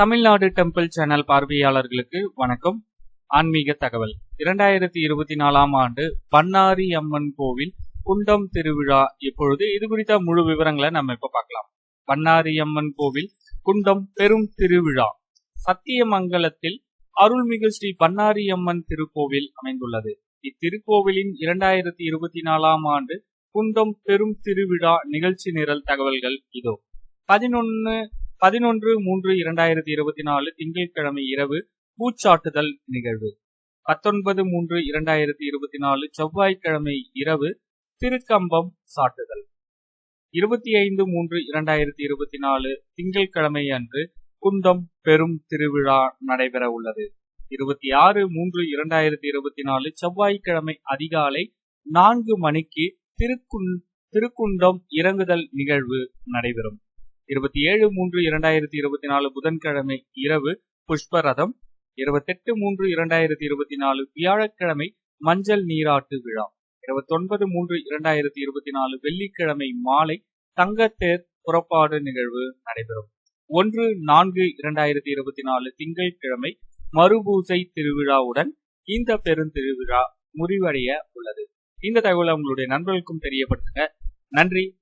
Tamil Nadu temple channel பார்வையாளர்களுக்கு வணக்கம். ஆன்மீக தகவல். இரண்டாயிரத்தி இருபத்தி நாலாம் ஆண்டு பண்ணாரி அம்மன் கோவில் குண்டம் திருவிழா. இப்பொழுது இது குறித்த முழு விவரங்களை நம்ம இப்ப பார்க்கலாம். பண்ணாரி அம்மன் கோவில் குண்டம் பெரும் திருவிழா. சத்தியமங்கலத்தில் அருள்மிகு ஸ்ரீ பண்ணாரி அம்மன் திருக்கோவில் அமைந்துள்ளது. இத்திருக்கோவிலின் இரண்டாயிரத்தி இருபத்தி நாலாம் ஆண்டு குண்டம் பெரும் திருவிழா நிகழ்ச்சி நிரல் தகவல்கள் இதோ. பதினொன்னு பதினொன்று மூன்று இரண்டாயிரத்தி இருபத்தி நாலு திங்கட்கிழமை இரவு பூச்சாட்டுதல் நிகழ்வு. பத்தொன்பது மூன்று இரண்டாயிரத்தி இருபத்தி நாலு செவ்வாய்க்கிழமை இரவு திருக்கம்பம் சாட்டுதல். இருபத்தி ஐந்து மூன்று இரண்டாயிரத்தி இருபத்தி நாலு திங்கட்கிழமை அன்று குண்டம் பெரும் திருவிழா நடைபெற உள்ளது. இருபத்தி ஆறு மூன்று இரண்டாயிரத்தி இருபத்தி நாலு செவ்வாய்க்கிழமை அதிகாலை நான்கு மணிக்கு திருக்குன் திருக்குண்டம் இறங்குதல் நிகழ்வு நடைபெறும். இருபத்தி ஏழு மூன்று இரண்டாயிரத்தி இருபத்தி நாலு புதன்கிழமை இரவு புஷ்பரதம். இருபத்தெட்டு மூன்று இரண்டாயிரத்தி இருபத்தி நாலு வியாழக்கிழமை மஞ்சள் நீராட்டு விழா. இருபத்தொன்பது மூன்று இரண்டாயிரத்தி இருபத்தி நாலு வெள்ளிக்கிழமை மாலை தங்கத்தேர் புறப்பாடு நிகழ்வு நடைபெறும். ஒன்று நான்கு இரண்டாயிரத்தி இருபத்தி நாலு திங்கட்கிழமை மறுபூசை திருவிழாவுடன் இந்த பெருந்திருவிழா முடிவடைய உள்ளது. இந்த தகவலை உங்களுடைய நண்பர்களுக்கும் தெரியப்படுத்துங்க. நன்றி.